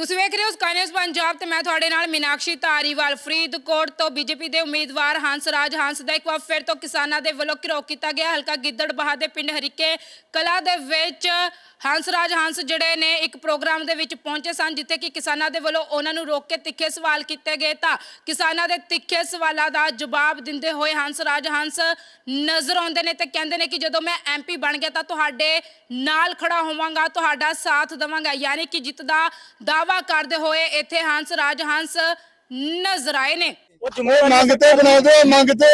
ਤੁਸੀਂ ਵੇਖ ਰਹੇ ਹੋ ਸਕਾਈ ਪੰਜਾਬ ਤੇ ਮੈਂ ਤੁਹਾਡੇ ਨਾਲ ਮੀਨਾਕਸ਼ੀ ਧਾਰੀਵਾਲ, ਫਰੀਦਕੋਟ ਤੋਂ ਬੀਜੇਪੀ ਦੇ ਉਮੀਦਵਾਰ ਹੰਸ ਰਾਜ ਹੰਸ ਦਾ ਇੱਕ ਵਾਰ ਫਿਰ ਤੋਂ ਕਿਸਾਨਾਂ ਦੇ ਵੱਲੋਂ ਘਿਰਾਓ ਕੀਤਾ ਗਿਆ। ਹਲਕਾ ਗਿੱਦੜਬਾਹਾ ਦੇ ਪਿੰਡ ਹਰੀਕੇ ਕਲਾ ਦੇ ਵਿੱਚ ਹੰਸ ਹੰਸ ਜਿਹੜੇ ਨੇ ਇੱਕ ਪ੍ਰੋਗਰਾਮ ਦੇ ਵਿੱਚ ਪਹੁੰਚੇ ਸਨ, ਜਿੱਥੇ ਕਿ ਕਿਸਾਨਾਂ ਦੇ ਵੱਲੋਂ ਉਹਨਾਂ ਨੂੰ ਰੋਕ ਕੇ ਤਿੱਖੇ ਸਵਾਲ ਕੀਤੇ ਗਏ ਤਾਂ ਕਿਸਾਨਾਂ ਦੇ ਤਿੱਖੇ ਸਵਾਲਾਂ ਦਾ ਜਵਾਬ ਦਿੰਦੇ ਹੋਏ ਹੰਸ ਰਾਜ ਹੰਸ ਨਜ਼ਰ ਆਉਂਦੇ ਨੇ ਤੇ ਕਹਿੰਦੇ ਨੇ ਕਿ ਜਦੋਂ ਮੈਂ ਐਮਪੀ ਬਣ ਗਿਆ ਤਾਂ ਤੁਹਾਡੇ ਨਾਲ ਖੜਾ ਹੋਵਾਂਗਾ, ਤੁਹਾਡਾ ਸਾਥ ਦੇਵਾਂਗਾ, ਯਾਨੀ ਕਿ ਜਿੱਤ ਦਾ ਦਾਅਵਾ ਦਾਵਾ ਕਰਦੇ ਹੋਏ ਇੱਥੇ ਹੰਸ ਰਾਜ ਹੰਸ ਨਜ਼ਰ ਆਏ ਨੇ। ਉਹ ਮੰਗਤੇ ਬਣਾਉਂਦੇ ਆ, ਮੰਗਤੇ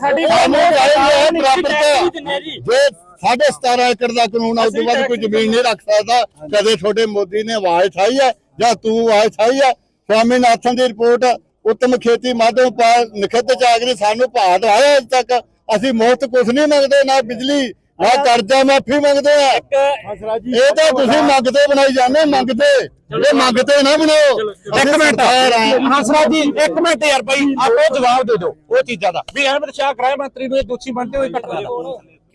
ਸਾਡੀ ਬਰਾਬਰਤਾ ਜੀ ਜੇ। ਸਾਢੇ 17 ਏਕੜ ਦਾ ਕਾਨੂੰਨ ਆ ਉਸ ਤੋਂ ਬਾਅਦ ਕੋਈ ਜ਼ਮੀਨ ਨਹੀਂ ਰੱਖ ਸਕਦਾ ਕਦੇ ਤੁਹਾਡੇ ਮੋਦੀ ਨੇ ਆਵਾਜ਼ ਠਾਈ ਹੈ ਜਾਂ ਤੂੰ ਆਵਾਜ਼ ਠਾਈ ਹੈ ਸਵਾਮੀਨਾਥਨ ਦੀ ਰਿਪੋਰਟ ਉੱਤਮ ਖੇਤੀ ਮਾਧਵ ਪਾਲ ਨਖਿੱਧ ਚਾਗਰੀ ਸਾਨੂੰ ਭਾਅ ਦਵਾਇਆ ਅਜੇ ਤੱਕ। ਅਸੀਂ ਮੁਫਤ ਕੁਝ ਨਹੀਂ ਮੰਗਦੇ ਨਾ ਬਿਜਲੀ ਨਾ ਕਰਜ਼ਾ ਮਾਫੀ ਮੰਗਦੇ ਆ ਇਹ ਤਾਂ ਤੁਸੀਂ ਮੰਗਤੇ ਬਣਾਈ ਜਾਂਦੇ ਮੰਗਤੇ ਇਹ ਮੰਗਤੇ ਨਾ ਬਣਾਓ। ਇੱਕ ਮਿੰਟ। ਹਾਂ। ਹੰਸਰਾਜ ਜੀ ਇੱਕ ਮਿੰਟ ਯਾਰ ਭਾਈ ਆਪੋ ਜਵਾਬ ਦੇ ਦਿਓ। ਉਹ ਚੀਜ਼ਾਂ ਦਾ। ਵੀ ਅਹਿਮਦ ਸ਼ਾਹ ਗ੍ਰਹਿ ਮੰਤਰੀ ਨੂੰ ਇਹ ਦੋਸ਼ੀ ਬਣਦੇ ਹੋਏ ਘਟਨਾ ਦਾ।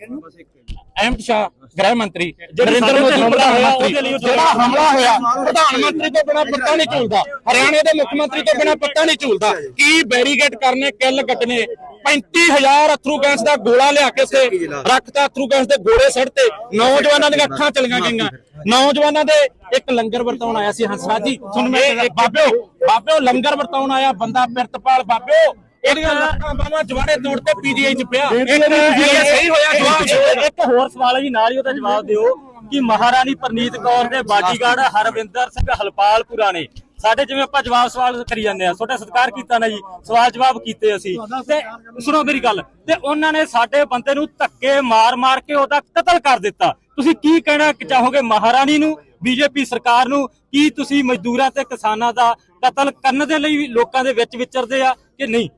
ਅਹਿਮਦ ਸ਼ਾਹ ਗ੍ਰਹਿ ਮੰਤਰੀ ਨਰਿੰਦਰ ਮੋਦੀ ਪ੍ਰਧਾਨ ਮੰਤਰੀ ਜਿਹੜਾ ਹਮਲਾ ਹੋਇਆ ਪ੍ਰਧਾਨ ਮੰਤਰੀ ਤੋਂ ਬਿਨਾ ਪੱਤਾ ਨਹੀਂ ਝੂਲਦਾ। ਹਰਿਆਣੇ ਦੇ ਮੁੱਖ ਮੰਤਰੀ ਤੋਂ ਬਿਨਾ ਪੱਤਾ ਨਹੀਂ ਝੂਲਦਾ। ਕੀ ਬੈਰੀਗੇਟ ਕਰਨੇ ਕਿੱਲ ਕੱਟਨੇ? 35000 ਅਥਰੂ ਗੈਸ ਦਾ ਗੋਲਾ ਲਿਆ ਕੇ ਸੇ ਰੱਖਤਾ ਅਥਰੂ ਗੈਸ ਦੇ ਗੋਲੇ ਸੜਤੇ। ਨੌਜਵਾਨਾਂ ਦੀਆਂ ਅੱਖਾਂ ਚਲੀਆਂ ਗਈਆਂ। ਨੌਜਵਾਨਾਂ ਦੇ ਇੱਕ ਲੰਗਰ ਵਰਤਾਉਣ ਆਇਆ ਸੀ ਹੰਸਰਾਜ ਜੀ। ਤੁਹਾਨੂੰ ਮੈਂ ਬਾਬਿਓ ਬਾਬਿਓ ਲੰਗਰ ਵਰਤਾਉਣ ਆਇਆ ਬੰਦਾ ਪਿਰਤਪਾਲ ਬਾਬਿਓ ਇਹਦੀਆਂ ਲੱਖਾਂ ਬਾਹਾਂ ਜਵਾੜੇ ਤੋੜ ਕੇ ਪੀਜੀਆਈ ਚ ਪਿਆ। ਇਹ ਸਹੀ ਹੋਇਆ ਜਵਾਬ ਦਿਓ ਇੱਕ ਹੋਰ ਸਵਾਲ ਹੈ ਜੀ ਨਾਲ ਹੀ ਉਹਦਾ ਜਵਾਬ ਦਿਓ ਕਿ ਮਹਾਰਾਣੀ ਪ੍ਰਨੀਤ ਕੌਰ ਦੇ ਬਾਡੀਗਾਰਡ ਹਰਵਿੰਦਰ ਸਿੰਘ ਹਲਪਾਲਪੁਰਾ ਨੇ। ਸਾਡੇ ਜਿਵੇਂ ਆਪਾਂ ਜਵਾਬ ਸਵਾਲ ਕਰੀ ਜਾਂਦੇ ਆ ਤੁਹਾਡਾ ਸਤਿਕਾਰ ਕੀਤਾ ਨਾ ਜੀ ਸਵਾਲ ਜਵਾਬ ਕੀਤੇ ਅਸੀਂ। ਤੇ ਸੁਣੋ ਮੇਰੀ ਗੱਲ ਤੇ ਉਹਨਾਂ ਨੇ ਸਾਡੇ ਬੰਦੇ ਨੂੰ ਧੱਕੇ ਮਾਰ-ਮਾਰ ਕੇ ਉਹਦਾ ਕਤਲ ਕਰ ਦਿੱਤਾ। ਤੁਸੀਂ ਕੀ ਕਹਿਣਾ ਚਾਹੋਗੇ ਮਹਾਰਾਣੀ ਨੂੰ? ਬੀਜੇਪੀ ਸਰਕਾਰ ਨੂੰ ਕੀ ਤੁਸੀਂ ਮਜ਼ਦੂਰਾਂ ਤੇ ਕਿਸਾਨਾਂ ਦਾ ਕਤਲ ਕਰਨ ਦੇ ਲਈ ਲੋਕਾਂ ਦੇ ਵਿੱਚ ਵਿਚਰਦੇ ਆ ਕਿ ਨਹੀਂ?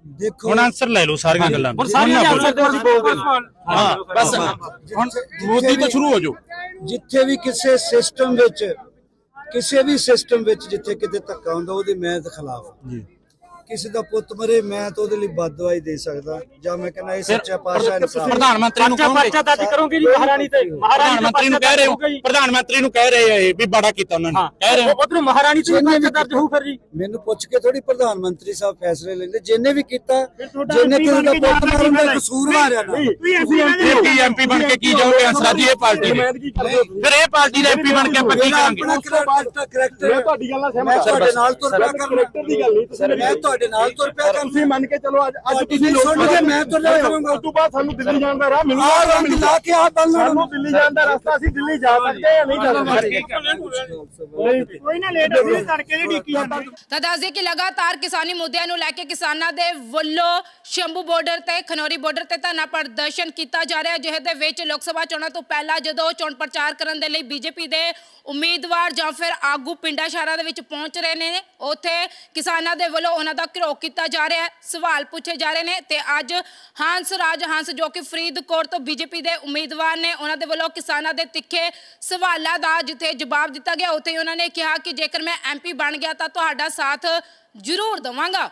ਹੁਣ ਆਨਸਰ ਲੈ ਲਓ ਸਾਰੀਆਂ ਗੱਲਾਂ। ਹੁਣ ਸਾਰੀਆਂ ਆਨਸਰ ਅਸੀਂ ਬੋਲਦੇ ਹਾਂ। ਬਸ। ਹੁਣ ਮੋਦੀ ਤੋਂ ਸ਼ੁਰੂ ਹੋ ਜਾਓ। ਜਿੱਥੇ ਵੀ ਕਿਸੇ ਸਿਸਟਮ ਵਿੱਚ ਕਿਸੇ ਵੀ ਸਿਸਟਮ ਵਿੱਚ ਜਿੱਥੇ ਕਿਤੇ ਧੱਕਾ ਹੁੰਦਾ ਉਹਦੇ ਮੈਂ ਤੇ ਖਿਲਾਫ ਜੀ। ਕਿਸੇ ਦਾ ਪੁੱਤ ਮਰੇ ਮੈਂ ਤਾਂ ਉਹਦੇ ਲਈ ਬਦਦੁਆਈ ਦੇ ਸਕਦਾ। ਜਾਂ ਮੈਂ ਕਹਿੰਦਾ ਇਹ ਸੱਚਾ ਪਾਤਸ਼ਾਹ ਇਨਸਾਫ। ਪ੍ਰਧਾਨ ਮੰਤਰੀ ਨੂੰ ਕਹੋਗੇ? ਪਰਚਾ ਦਰਜ ਕਰੋਗੇ ਜੀ ਮਹਾਰਾਣੀ ਤੇ ਮਹਾਰਾਣੀ ਪ੍ਰਧਾਨ ਮੰਤਰੀ ਨੂੰ ਕਹਿ ਰਹੇ ਹੋ। ਪ੍ਰਧਾਨ ਮੰਤਰੀ ਨੂੰ ਕਹਿ ਰਹੇ ਆ ਇਹ ਵੀ ਬੜਾ ਕੀਤਾ ਉਹਨਾਂ ਨੇ। ਕਹਿ ਰਹੇ ਹੋ। ਉਧਰੋਂ ਮਹਾਰਾਣੀ ਤੇ ਵੀ ਪਰਚਾ ਦਰਜ ਹੋਊ ਫਿਰ ਜੀ। ਮੈਨੂੰ ਪੁੱਛ ਕੇ ਥੋੜੀ ਪ੍ਰਧਾਨ ਮੰਤਰੀ ਸਾਹਿਬ ਫੈਸਲੇ ਲੈਂਦੇ। ਜਿੰਨੇ ਵੀ ਕੀਤਾ ਜਿੰਨੇ ਕਿਸੇ ਦਾ ਪੁੱਤ ਮਾਰਨ ਦਾ ਕਸੂਰਵਾਰ ਆ ਨਾ। ਇਹ ਕੀ ਐਮਪੀ ਬਣ ਕੇ ਕੀ ਜਾਓਗੇ? ਹੰਸਰਾਜ ਜੀ ਇਹ ਪਾਰਟੀ ਦੇ। ਫਿਰ ਇਹ ਪਾਰਟੀ ਦੇ ਐਮਪੀ ਬਣ ਕੇ ਆਪਾਂ ਕੀ ਮੇਰਾ ਕਰਾਂਗੇ? ਮੈਂ ਤੁਹਾਡੀ ਗੱਲ ਨਾਲ ਮੈਂ ਤੁਹਾਡੇ ਨਾਲ ਤੁਰ ਪਿਆ ਕਰੈਕਟਰ ਦੀ ਗੱਲ ਨਹੀਂ ਤੁਸੀਂ ਮੈਂ ਤੁਹਾਡੇ ਨਾਲ ਤੁਰ ਪਿਆ ਕਰ ਤੁਸੀਂ ਮੰਨ ਕੇ ਚਲੋ ਅੱਜ ਅੱਜ ਤੁਸੀਂ ਸੁਣ ਕੇ ਮੈਂ ਤੁਰ ਕਰੂੰਗਾ ਉਸ ਤੋਂ ਬਾਅਦ ਸਾਨੂੰ ਦਿੱਲੀ ਜਾਣ ਦਾ ਰਾਹ ਮਿਲੂਗਾ ਆ ਰੰਗ ਲਾ ਕੇ ਆ ਬਲ ਸਾਨੂੰ ਦਿੱਲੀ ਜਾਣ ਦਾ ਰਸਤਾ ਅਸੀਂ ਦਿੱਲੀ ਜਾ ਸਕਦੇ ਜਾਂ ਨਹੀਂ ਜਾ ਸਕਦੇ। ਕੋਈ ਨਾ ਲੇਟ ਅਸੀਂ ਤੜਕੇ ਦੀ ਡੀਕੀ ਜਾਂਦਾ ਤਾਂ ਦੱਸ ਦਈਏ ਕਿ ਲਗਾਤਾਰ ਕਿਸਾਨੀ ਮੁੱਦਿਆਂ ਨੂੰ ਲੈ ਕੇ ਕਿਸਾਨਾਂ ਦੇ ਵੱਲੋਂ ਸ਼ੰਭੂ ਬਾਰਡਰ ਤੇ ਖਨੌਰੀ ਬਾਰਡਰ ਤੇ ਧਰਨਾ ਪ੍ਰਦਰਸ਼ਨ ਕੀਤਾ ਜਾ ਰਿਹਾ ਹੈ ਜਿਹਦੇ ਦੇ ਵਿੱਚ ਲੋਕ ਸਭਾ ਚੋਣਾਂ ਤੋਂ ਪਹਿਲਾਂ ਜਦੋਂ ਚੋਣ ਪ੍ਰਚਾਰ ਕਰਨ ਦੇ ਲਈ ਬੀਜੇਪੀ ਦੇ ਉਮੀਦਵਾਰ ਜਾਂ ਫਿਰ ਆਗੂ ਪਿੰਡਾਂ ਸ਼ਹਿਰਾਂ ਦੇ ਵਿੱਚ ਪਹੁੰਚ ਰਹੇ ਨੇ ਉੱਥੇ ਕਿਸਾਨਾਂ ਦੇ ਵੱਲੋਂ ਉਹਨਾਂ ਦਾ ਘਿਰਾਓ ਕੀਤਾ ਜਾ ਰਿਹਾ ਹੈ, ਸਵਾਲ ਪੁੱਛੇ ਜਾ ਰਹੇ ਨੇ ਤੇ ਅੱਜ ਹੰਸ ਰਾਜ ਹੰਸ ਜੋ ਕਿ ਫਰੀਦਕੋਟ ਤੋਂ ਬੀਜੇਪੀ ਦੇ ਉਮੀਦਵਾਰ ਨੇ, ਉਹਨਾਂ ਦੇ ਵੱਲੋਂ ਕਿਸਾਨਾਂ ਦੇ ਤਿੱਖੇ ਸਵਾਲਾਂ ਦਾ ਜਿੱਥੇ ਜਵਾਬ ਦਿੱਤਾ ਗਿਆ, ਉੱਥੇ ਹੀ ਉਹਨਾਂ ਨੇ ਕਿਹਾ ਕਿ ਜੇਕਰ ਮੈਂ ਐਮਪੀ ਬਣ ਗਿਆ ਤਾਂ ਤੁਹਾਡਾ ਸਾਥ ਜ਼ਰੂਰ ਦਵਾਂਗਾ।